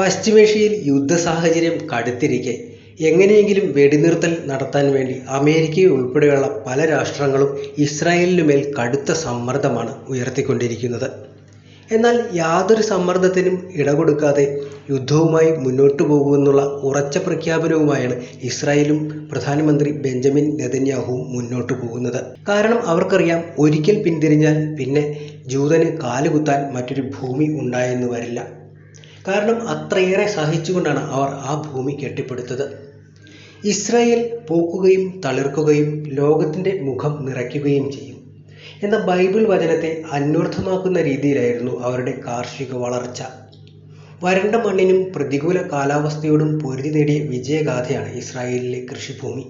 പശ്ചിമേഷ്യയിൽ യുദ്ധ സാഹചര്യം കടുത്തിരിക്കെ. എങ്ങനെയെങ്കിലും വെടിനിർത്തൽ നടത്താൻ വേണ്ടി അമേരിക്ക ഉൾപ്പെടെയുള്ള പല രാഷ്ട്രങ്ങളും ഇസ്രായേലിനുമേൽ കടുത്ത സമ്മർദ്ദമാണ് ഉയർത്തിക്കൊണ്ടിരിക്കുന്നത്. എന്നാൽ യാതൊരു സമ്മർദ്ദത്തിനും ഇടകൊടുക്കാതെ യുദ്ധവുമായി മുന്നോട്ടു പോകുമെന്നുള്ള ഉറച്ച പ്രഖ്യാപനവുമായാണ് ഇസ്രായേലും പ്രധാനമന്ത്രി ബെഞ്ചമിൻ നെതന്യാഹുവും മുന്നോട്ടു പോകുന്നത്. കാരണം അവർക്കറിയാം ഒരിക്കൽ പിന്തിരിഞ്ഞാൽ പിന്നെ ജൂതന് കാലുകുത്താൻ മറ്റൊരു ഭൂമി ഉണ്ടായെന്ന് വരില്ല. കാരണം അത്രയേറെ സഹിച്ചുകൊണ്ടാണ് അവർ ആ ഭൂമി കെട്ടിപ്പടുത്തത്. ഇസ്രായേൽ പൂക്കുകയും തളിർക്കുകയും ലോകത്തിന്റെ മുഖം നിറയ്ക്കുകയും ചെയ്യും. എന്ന ബൈബിൾ വചനത്തെ അന്വർത്ഥമാക്കുന്ന രീതിയിലായിരുന്നു അവരുടെ കാർഷിക വളർച്ച. വരണ്ട മണ്ണിനും പ്രതികൂല കാലാവസ്ഥയോടും പൊരുതി നേടിയ വിജയഗാഥയാണ് ഇസ്രായേലിലെ കൃഷിഭൂമി.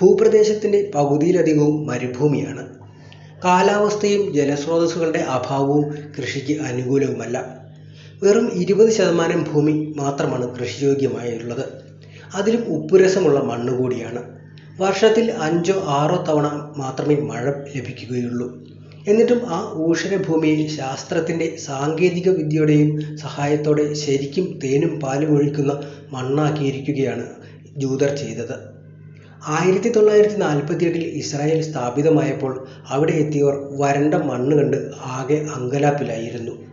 ഭൂപ്രദേശത്തിന്റെ പകുതിയിലധികവും മരുഭൂമിയാണ്. കാലാവസ്ഥയും ജലസ്രോതസ്സുകളുടെ അഭാവവും കൃഷിക്ക് അനുകൂലവുമല്ല. വെറും ഇരുപത് ശതമാനം ഭൂമി മാത്രമാണ് കൃഷിയോഗ്യമായുള്ളത്. അതിലും ഉപ്പുരസമുള്ള മണ്ണ് കൂടിയാണ്. വർഷത്തിൽ അഞ്ചോ ആറോ തവണ മാത്രമേ മഴ ലഭിക്കുകയുള്ളൂ. എന്നിട്ടും ആ ഭൂമിയിൽ ശാസ്ത്രത്തിന്റെ സാങ്കേതിക വിദ്യയുടെയും സഹായത്തോടെ ശരിക്കും തേനും പാലും ഒഴിക്കുന്ന മണ്ണാക്കിയിരിക്കുകയാണ് ജൂതർ ചെയ്തത്. ആയിരത്തി തൊള്ളായിരത്തി നാൽപ്പത്തിയെട്ടിൽ ഇസ്രായേൽ സ്ഥാപിതമായപ്പോൾ അവിടെ എത്തിയവർ വരണ്ട മണ്ണ് കണ്ട് ആകെ അങ്കലാപ്പിലായിരുന്നു.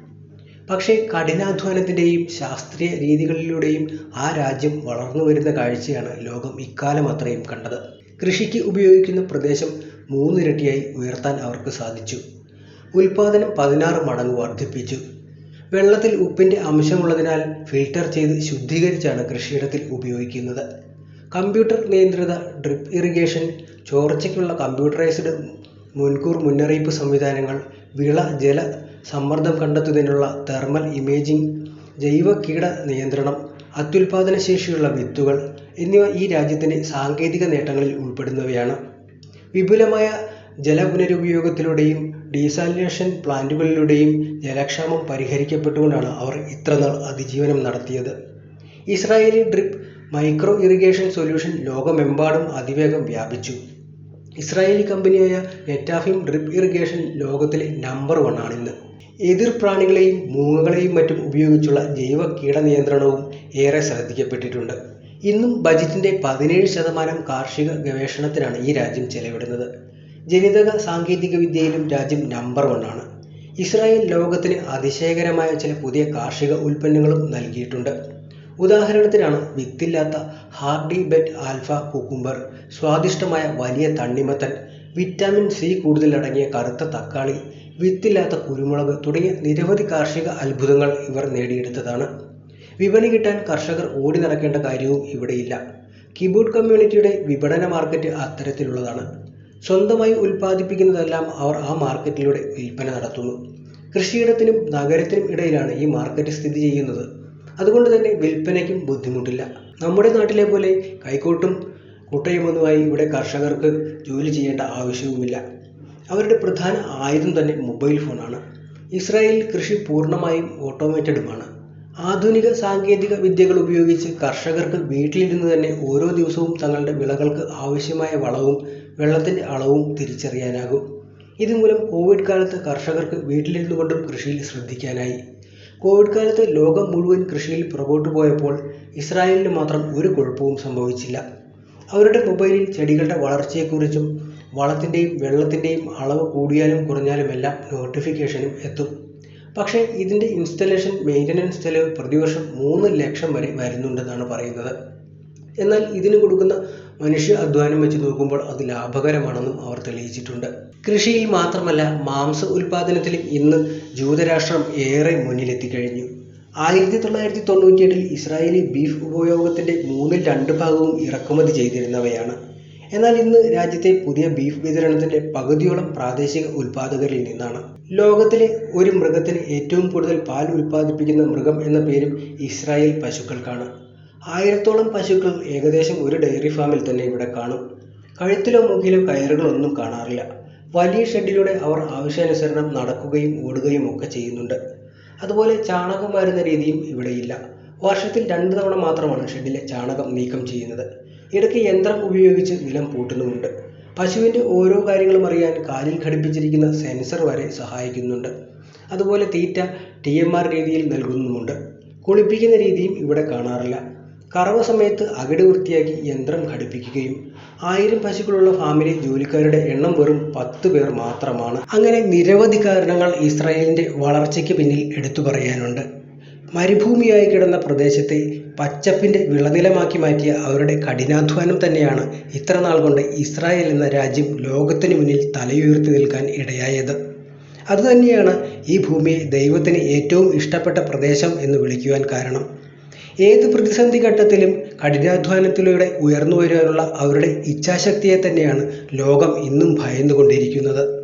പക്ഷേ കഠിനാധ്വാനത്തിന്റെയും ശാസ്ത്രീയ രീതികളിലൂടെയും ആ രാജ്യം വളർന്നു വരുന്ന കാഴ്ചയാണ് ലോകം ഇക്കാലം അത്രയും കണ്ടത്. കൃഷിക്ക് ഉപയോഗിക്കുന്ന പ്രദേശം മൂന്നിരട്ടിയായി ഉയർത്താൻ അവർക്ക് സാധിച്ചു. ഉൽപാദനം പതിനാറ് മടങ്ങ് വർദ്ധിപ്പിച്ചു. വെള്ളത്തിൽ ഉപ്പിന്റെ അംശമുള്ളതിനാൽ ഫിൽട്ടർ ചെയ്ത് ശുദ്ധീകരിച്ചാണ് കൃഷിയിടത്തിൽ ഉപയോഗിക്കുന്നത്. കമ്പ്യൂട്ടർ നിയന്ത്രിത ഡ്രിപ്പ് ഇറിഗേഷൻ ചോർച്ചയ്ക്കുള്ള കമ്പ്യൂട്ടറൈസ്ഡ് മുൻകൂർ മുന്നറിയിപ്പ് സംവിധാനങ്ങൾ വിള ജല സമ്മർദ്ദം കണ്ടെത്തുന്നതിനുള്ള തെർമൽ ഇമേജിംഗ് ജൈവ കീട നിയന്ത്രണം അത്യുൽപാദന ശേഷിയുള്ള വിത്തുകൾ എന്നിവ ഈ രാജ്യത്തിന്റെ സാങ്കേതിക നേട്ടങ്ങളിൽ ഉൾപ്പെടുന്നവയാണ്. വിപുലമായ ജല പുനരുപയോഗത്തിലൂടെയും ഡീസാലിനേഷൻ പ്ലാന്റുകളിലൂടെയും ജലക്ഷാമം പരിഹരിക്കപ്പെട്ടുകൊണ്ടാണ് അവർ ഇത്രനാൾ അതിജീവനം നടത്തിയത്. Israeli drip micro irrigation solution ലോകമെമ്പാടും അതിവേഗം വ്യാപിച്ചു. ഇസ്രായേലി കമ്പനിയായ നെറ്റാഫിം ഡ്രിപ്പ് ഇറിഗേഷൻ ലോകത്തിലെ നമ്പർ വൺ ആണ് ഇന്ന്. എതിർ പ്രാണികളെയും മൂങ്ങകളെയും മറ്റും ഉപയോഗിച്ചുള്ള ജൈവ കീടനിയന്ത്രണവും ഏറെ ശ്രദ്ധിക്കപ്പെട്ടിട്ടുണ്ട്. ഇന്നും ബജറ്റിന്റെ പതിനേഴ് ശതമാനം കാർഷിക ഗവേഷണത്തിനാണ് ഈ രാജ്യം ചെലവിടുന്നത്. ജനിതക സാങ്കേതിക വിദ്യയിലും രാജ്യം നമ്പർ വൺ ആണ്. ഇസ്രായേൽ ലോകത്തിന് അതിശയകരമായ ചില പുതിയ കാർഷിക ഉൽപ്പന്നങ്ങളും നൽകിയിട്ടുണ്ട്. ഉദാഹരണത്തിനാണ് വിത്തില്ലാത്ത ഹാർഡി ബെറ്റ് ആൽഫ കുക്കുംബർ സ്വാദിഷ്ടമായ വലിയ തണ്ണിമത്തൻ വിറ്റാമിൻ സി കൂടുതൽ അടങ്ങിയ കറുത്ത തക്കാളി വിത്തില്ലാത്ത കുരുമുളക് തുടങ്ങിയ നിരവധി കാർഷിക അത്ഭുതങ്ങൾ ഇവർ നേടിയെടുത്തതാണ്. വിപണി കിട്ടാൻ കർഷകർ ഓടി നടക്കേണ്ട കാര്യവും ഇവിടെയില്ല. കീബോർഡ് കമ്മ്യൂണിറ്റിയുടെ വിപണന മാർക്കറ്റ് അത്തരത്തിലുള്ളതാണ്. സ്വന്തമായി ഉൽപ്പാദിപ്പിക്കുന്നതെല്ലാം അവർ ആ മാർക്കറ്റിലൂടെ വിൽപ്പന നടത്തുന്നു. കൃഷിയിടത്തിനും നഗരത്തിനും ഇടയിലാണ് ഈ മാർക്കറ്റ് സ്ഥിതി ചെയ്യുന്നത്. അതുകൊണ്ട് തന്നെ വിൽപ്പനയ്ക്കും ബുദ്ധിമുട്ടില്ല. നമ്മുടെ നാട്ടിലെ പോലെ കൈക്കോട്ടും കുട്ടയുമൊന്നുമായി ഇവിടെ കർഷകർക്ക് ജോലി ചെയ്യേണ്ട ആവശ്യവുമില്ല. അവരുടെ പ്രധാന ആയുധം തന്നെ മൊബൈൽ ഫോണാണ്. ഇസ്രായേൽ കൃഷി പൂർണമായും ഓട്ടോമേറ്റഡുമാണ്. ആധുനിക സാങ്കേതിക വിദ്യകൾ ഉപയോഗിച്ച് കർഷകർക്ക് വീട്ടിലിരുന്ന് തന്നെ ഓരോ ദിവസവും തങ്ങളുടെ വിളകൾക്ക് ആവശ്യമായ വളവും വെള്ളത്തിന്റെ അളവും തിരിച്ചറിയാനാകും. ഇതുമൂലം കോവിഡ് കാലത്ത് കർഷകർക്ക് വീട്ടിലിരുന്നു കൊണ്ടും കൃഷിയിൽ ശ്രദ്ധിക്കാനായി. കോവിഡ് കാലത്ത് ലോകം മുഴുവൻ കൃഷിയിൽ പുറകോട്ട് പോയപ്പോൾ ഇസ്രായേലിന് മാത്രം ഒരു കുഴപ്പവും സംഭവിച്ചില്ല. അവരുടെ മൊബൈലിൽ ചെടികളുടെ വളർച്ചയെക്കുറിച്ചും വളത്തിന്റെയും വെള്ളത്തിന്റെയും അളവ് കൂടിയാലും കുറഞ്ഞാലും കുറഞ്ഞാലുമെല്ലാം നോട്ടിഫിക്കേഷനും എത്തും. പക്ഷേ ഇതിന്റെ ഇൻസ്റ്റലേഷൻ മെയിന്റനൻസ് ചെലവ് പ്രതിവർഷം മൂന്ന് ലക്ഷം വരെ വരുന്നുണ്ടെന്നാണ് പറയുന്നത്. എന്നാൽ ഇതിന് കൊടുക്കുന്ന മനുഷ്യ അധ്വാനം വെച്ച് നോക്കുമ്പോൾ അത് ലാഭകരമാണെന്നും അവർ തെളിയിച്ചിട്ടുണ്ട്. കൃഷിയിൽ മാത്രമല്ല മാംസ ഉൽപാദനത്തിലും ഇന്ന് ജൂതരാഷ്ട്രം ഏറെ മുന്നിലെത്തിക്കഴിഞ്ഞു. ആയിരത്തി തൊള്ളായിരത്തി തൊണ്ണൂറ്റിയെട്ടിൽ ഇസ്രായേലി ബീഫ് ഉപയോഗത്തിന്റെ മൂന്നിൽ രണ്ട് ഭാഗവും ഇറക്കുമതി ചെയ്തിരുന്നവയാണ്. എന്നാൽ ഇന്ന് രാജ്യത്തെ പുതിയ ബീഫ് വിതരണത്തിന്റെ പകുതിയോളം പ്രാദേശിക ഉൽപാദകരിൽ നിന്നാണ്. ലോകത്തിലെ ഒരു മൃഗത്തിന് ഏറ്റവും കൂടുതൽ പാൽ ഉൽപ്പാദിപ്പിക്കുന്ന മൃഗം എന്ന പേരും ഇസ്രായേൽ പശുക്കൾക്കാണ്. ആയിരത്തോളം പശുക്കൾ ഏകദേശം ഒരു ഡയറി ഫാമിൽ തന്നെ ഇവിടെ കാണും. കഴുത്തിലോ മുഖിലോ കയറുകളൊന്നും കാണാറില്ല. വലിയ ഷെഡിലൂടെ അവർ ആവശ്യാനുസരണം നടക്കുകയും ഓടുകയും ഒക്കെ ചെയ്യുന്നുണ്ട്. അതുപോലെ ചാണകം വാരുന്ന രീതിയും ഇവിടെയില്ല വർഷത്തിൽ രണ്ട് തവണ മാത്രമാണ് ഷെഡിലെ ചാണകം നീക്കം ചെയ്യുന്നത്. ഇടയ്ക്ക് യന്ത്രം ഉപയോഗിച്ച് നിലം പൂട്ടുന്നുമുണ്ട്. പശുവിന്റെ ഓരോ കാര്യങ്ങളും അറിയാൻ കാലിൽ ഘടിപ്പിച്ചിരിക്കുന്ന സെൻസർ വരെ സഹായിക്കുന്നുണ്ട്. അതുപോലെ തീറ്റ ടി എം ആർ രീതിയിൽ നൽകുന്നുമുണ്ട്. കുളിപ്പിക്കുന്ന രീതിയും ഇവിടെ കാണാറില്ല. കറവ സമയത്ത് അകിട് വൃത്തിയാക്കി യന്ത്രം ഘടിപ്പിക്കുകയും ആയിരം പശുക്കളുള്ള ഫാമിലെ ജോലിക്കാരുടെ എണ്ണം വെറും പത്ത് പേർ മാത്രമാണ്. അങ്ങനെ നിരവധി കാരണങ്ങൾ ഇസ്രായേലിന്റെ വളർച്ചയ്ക്ക് പിന്നിൽ എടുത്തു പറയാനുണ്ട്. മരുഭൂമിയായി കിടന്ന പ്രദേശത്തെ പച്ചപ്പിന്റെ വിളനിലമാക്കി മാറ്റിയ അവരുടെ കഠിനാധ്വാനം തന്നെയാണ് ഇത്ര നാൾ കൊണ്ട് ഇസ്രായേൽ എന്ന രാജ്യം ലോകത്തിനു മുന്നിൽ തലയുയർത്തി നിൽക്കാൻ ഇടയായത്. അതുതന്നെയാണ് ഈ ഭൂമിയെ ദൈവത്തിന് ഏറ്റവും ഇഷ്ടപ്പെട്ട പ്രദേശം എന്ന് വിളിക്കുവാൻ കാരണം. ഏത് പ്രതിസന്ധി ഘട്ടത്തിലും കഠിനാധ്വാനത്തിലൂടെ ഉയർന്നു വരാനുള്ള അവരുടെ ഇച്ഛാശക്തിയെ തന്നെയാണ് ലോകം ഇന്നും ഭയന്നുകൊണ്ടിരിക്കുന്നത്.